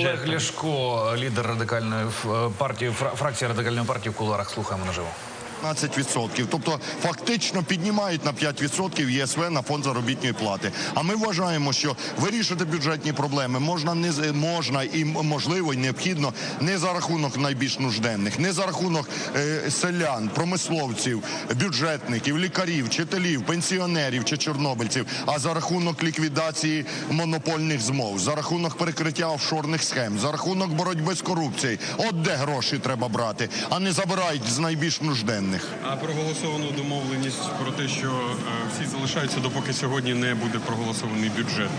Олег Ляшко, лідер радикальної е, партії, фракції радикальної партії в кулуарах. Слухаємо наживо. 15%. Тобто фактично піднімають на 5% ЄСВ на фонд заробітної плати. А ми вважаємо, що вирішити бюджетні проблеми можна не можна і можливо і необхідно не за рахунок найбільш нужденних, не за рахунок е, селян, промисловців, бюджетників, лікарів, вчителів, пенсіонерів чи чорнобильців, а за рахунок ліквідації монопольних змов, за рахунок перекриття офшорних схем, за рахунок боротьби з корупцією. От де гроші треба брати, а не забирають з найбільш нужденних. А проголосовану домовленість про те, що е, всі залишаються, допоки сьогодні не буде проголосований бюджет.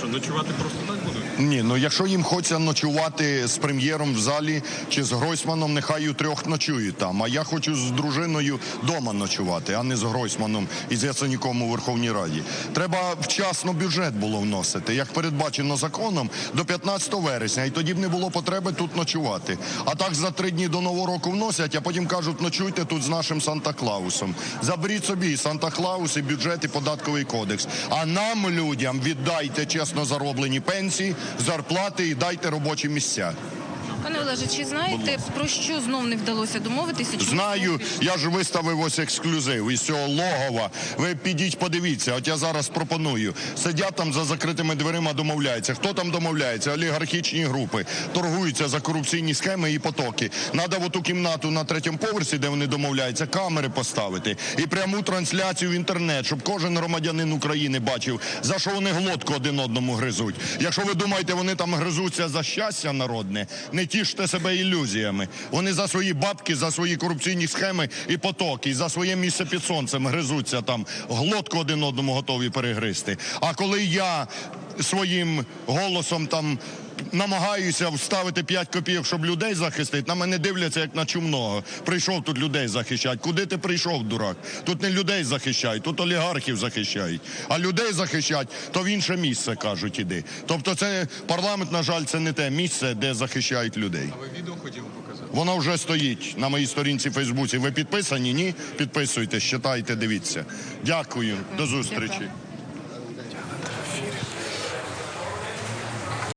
Що ночувати просто так будуть? Ні, ну якщо їм хочеться ночувати з прем'єром в залі чи з Гройсманом, нехай у трьох ночують там. А я хочу з дружиною дома ночувати, а не з Гройсманом і з Яценюком у Верховній Раді. Треба вчасно бюджет було вносити, як передбачено законом, до 15 вересня, і тоді б не було потреби тут ночувати. А так за три дні до нового року вносять, а потім кажуть, ночуйте тут з нашим Санта-Клаусом. Заберіть собі Санта-Клаус, і бюджет, і податковий кодекс. А нам, людям, віддайте чесно зароблені пенсії, зарплати і дайте робочі місця. Пане Олеже, чи знаєте про що знов не вдалося домовитися? Чому Знаю, я ж виставив ось ексклюзив із цього логова. Ви підіть, подивіться. От я зараз пропоную. Сидять там за закритими дверима, домовляються. Хто там домовляється? Олігархічні групи торгуються за корупційні схеми і потоки. Надо в оту кімнату на третьому поверсі, де вони домовляються, камери поставити і пряму трансляцію в інтернет, щоб кожен громадянин України бачив, за що вони глотку один одному гризуть. Якщо ви думаєте, вони там гризуться за щастя народне, не тіште себе ілюзіями. Вони за свої бабки, за свої корупційні схеми і потоки, і за своє місце під сонцем гризуться там, глотку один одному готові перегризти. А коли я своїм голосом там. Намагаюся вставити 5 копійок, щоб людей захистити. На мене дивляться як на чумного. Прийшов тут людей захищати. Куди ти прийшов, дурак? Тут не людей захищають, тут олігархів захищають. А людей захищать, то в інше місце кажуть, іди. Тобто, це парламент, на жаль, це не те місце, де захищають людей. А Ви відео хотіли показати? Воно вже стоїть на моїй сторінці в Фейсбуці. Ви підписані? Ні? Підписуйтесь, читайте, дивіться. Дякую, до зустрічі.